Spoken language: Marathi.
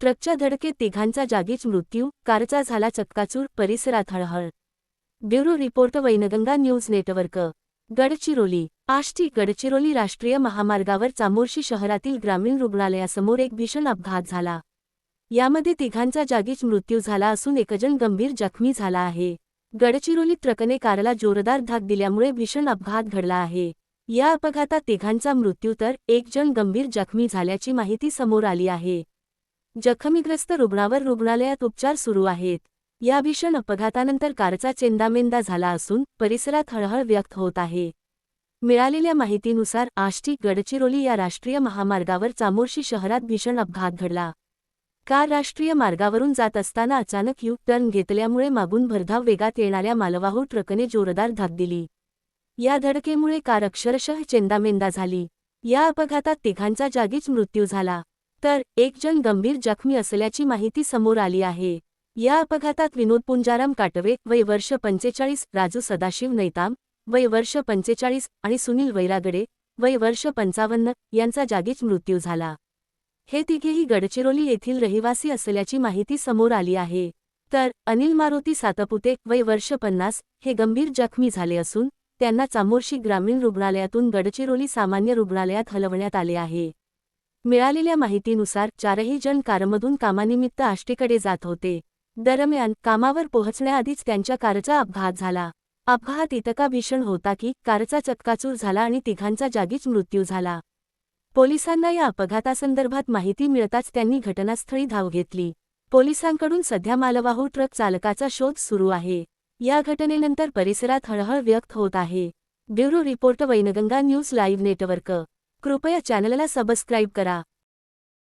ट्रकच्या धडकेत तिघांचा जागीच मृत्यू कारचा झाला चक्काचूर परिसरात हळहळ. Bureau report Wainganga news network. Gadchiroli. Ashti Gadchiroli राष्ट्रीय महामार्गावर चामोर्शी शहरातील ग्रामीण रुग्णालयासमोर एक भीषण अपघात झाला. यामध्ये तिघांचा जागीच मृत्यू झाला असून एकजण गंभीर जखमी झाला आहे. गडचिरोली ट्रकने कारला जोरदार धाक दिल्यामुळे भीषण अपघात घडला आहे. या अपघातात तिघांचा मृत्यू तर एक जण गंभीर जखमी झाल्याची माहिती समोर आली आहे. जखमीग्रस्त रुग्णावर रुग्णालयात उपचार सुरू आहेत. या भीषण अपघातानंतर कारचा चेंदामेंदा झाला असून परिसरात हळहळ व्यक्त होत आहे. मिळालेल्या माहितीनुसार आष्टी गडचिरोली या राष्ट्रीय महामार्गावर चामोर्शी शहरात भीषण अपघात घडला. कार राष्ट्रीय मार्गावरून जात असताना अचानक यू टर्न घेतल्यामुळे मागून भरधाव वेगात येणाऱ्या मालवाहू ट्रकने जोरदार धाक दिली. या धडकेमुळे कार अक्षरशः चेंदामेंदा झाली. या अपघातात तिघांचा जागीच मृत्यू झाला. तर एक जण गंभीर जखमी असल्याची माहिती समोर आली आहे. या अपघातात विनोद पुंजाराम काटवे वय वर्ष पंचेचाळीस राजू सदाशिव नैताम वय वर्ष पंचेचाळीस आणि सुनील वैरागडे वय वर्ष पंचावन्न यांचा जागीच मृत्यू झाला. हे तिघेही गडचिरोली येथील रहिवासी असल्याची माहिती समोर आली आहे. तर अनिल मारुती सातपुते वय वर्ष पन्नास हे गंभीर जखमी झाले असून त्यांना चामोर्शी ग्रामीण रुग्णालयातून गडचिरोली सामान्य रुग्णालयात हलवण्यात आले आहे. मिळालेल्या माहितीनुसार चारही जण कारमधून कामानिमित्त आष्टीकडे जात होते. दरम्यान कामावर पोहोचण्याआधीच त्यांच्या कारचा अपघात झाला. अपघात इतका भीषण होता की कारचा चक्काचूर झाला आणि तिघांचा जागीच मृत्यू झाला. पोलिसांना या अपघातासंदर्भात माहिती मिळताच त्यांनी घटनास्थळी धाव घेतली. पोलिसांकडून सध्या मालवाहू ट्रक चालकाचा शोध सुरू आहे. या घटनेनंतर परिसरात हळहळ व्यक्त होत आहे. Bureau report Wainganga news live network. कृपया चॅनलला सबस्क्राईब करा.